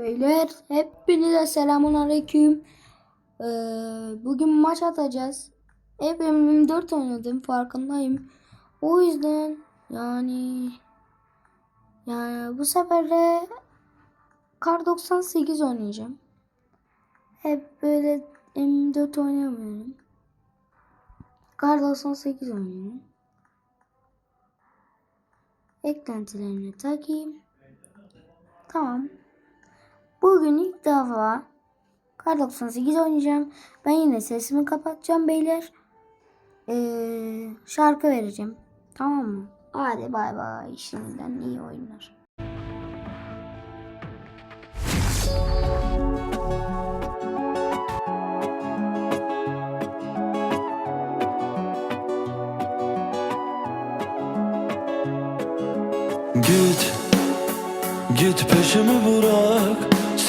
Beyler hepinize selamun aleyküm. Ee, bugün maç atacağız. Hep M24 oynadım farkındayım. O yüzden yani yani bu sefer de Kar 98 oynayacağım. Hep böyle M4 oynamıyorum. Kar 98 oynuyorum. Eklentilerini takayım. Tamam. Bugün ilk defa Kar 98 oynayacağım. Ben yine sesimi kapatacağım beyler. Ee, şarkı vereceğim. Tamam mı? Hadi bay bay. Şimdiden iyi oyunlar. Git, git peşimi bırak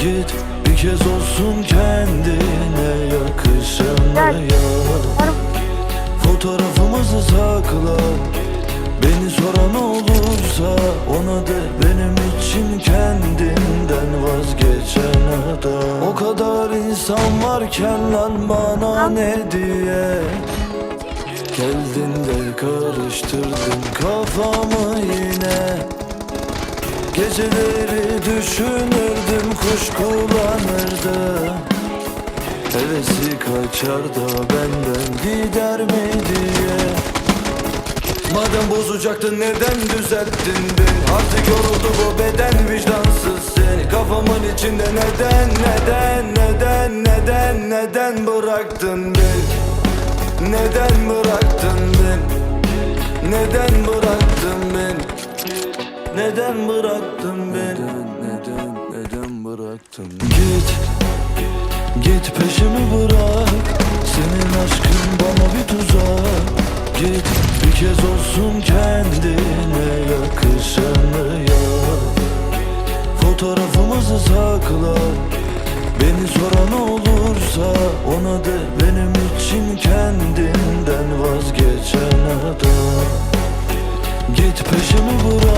Git bir kez olsun kendine yakışanı yap Fotoğrafımızı sakla. Beni soran olursa ona de benim için kendinden vazgeçen adam. O kadar insan varken lan bana ne diye? Geldin de karıştırdın kafamı yine Geceleri düşünürdüm kuşkulanırdım. Hevesi kaçar da benden gider mi diye. Madem bozacaktın neden düzelttin beni? Artık yoruldu bu beden vicdansız seni. Kafamın içinde neden neden neden neden neden bıraktın beni? Neden bıraktın beni? Neden bıraktın beni neden bıraktın beni? Neden, neden bıraktın? Git, git peşimi bırak. Senin aşkın bana bir tuzak. Git bir kez olsun kendine yakışanı yap. Fotoğrafımızı sakla. Beni soran olursa ona de. Benim için kendinden vazgeçen adam. Git peşimi bırak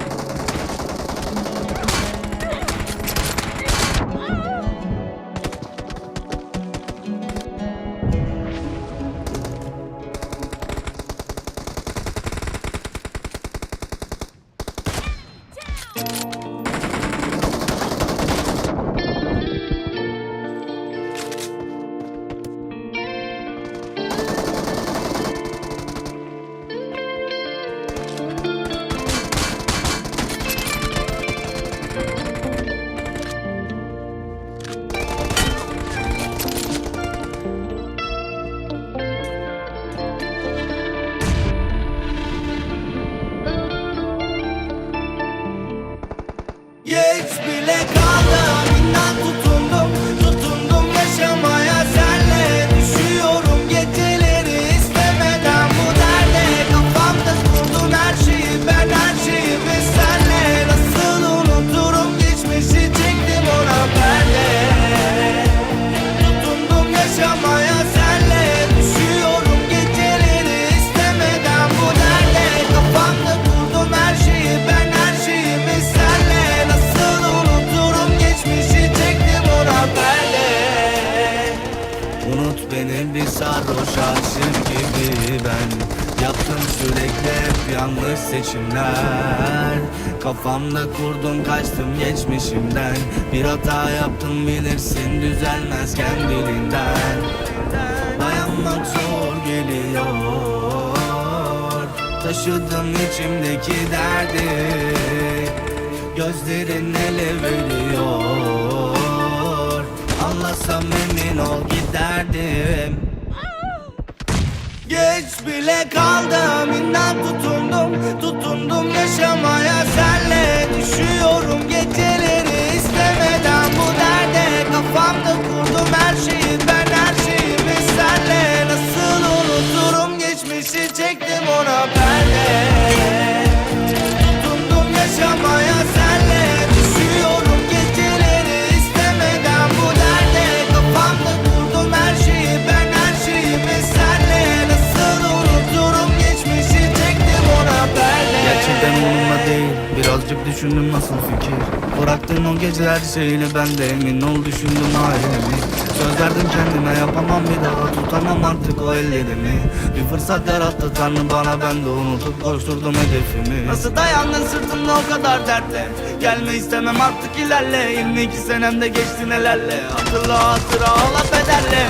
Geç bile kaldım ben Yaptım sürekli yanlış seçimler. Kafamda kurdum kaçtım geçmişimden. Bir hata yaptım bilirsin düzelmez kendiliğinden. Dayanmak zor geliyor. Taşıdım içimdeki derdi. Gözlerin ele veriyor. Anlasam emin ol giderdim Geç bile kaldım inan tutundum Tutundum yaşamaya. Senle Düşüyorum geceleri nasıl fikir? Bıraktın o gece her şeyini ben de emin ol düşündüm ailemi Söz verdim kendime yapamam bir daha tutamam artık o ellerimi. Bir fırsat yarattı tanrı bana ben de unutup koşturdum hedefimi. Nasıl dayandın sırtımda o kadar dertle? Gelme istemem artık ilerle. 22 senemde geçti nelerle? Hatırla hatıra ağla bedelle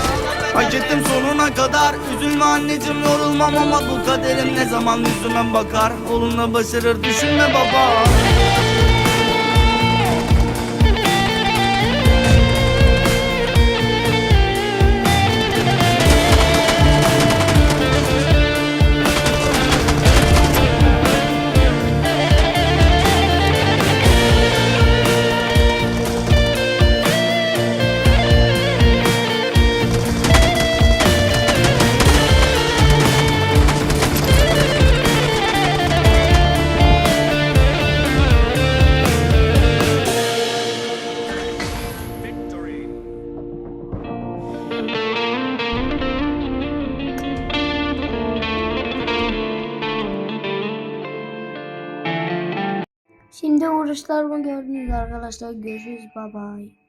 Hak ettim sonuna kadar. Üzülme anneciğim yorulmam ama bu kaderim ne zaman yüzüme bakar? Olunla başarır düşünme baba Şimdi uğraşlarımı gördünüz arkadaşlar. Görüşürüz. Bye bye.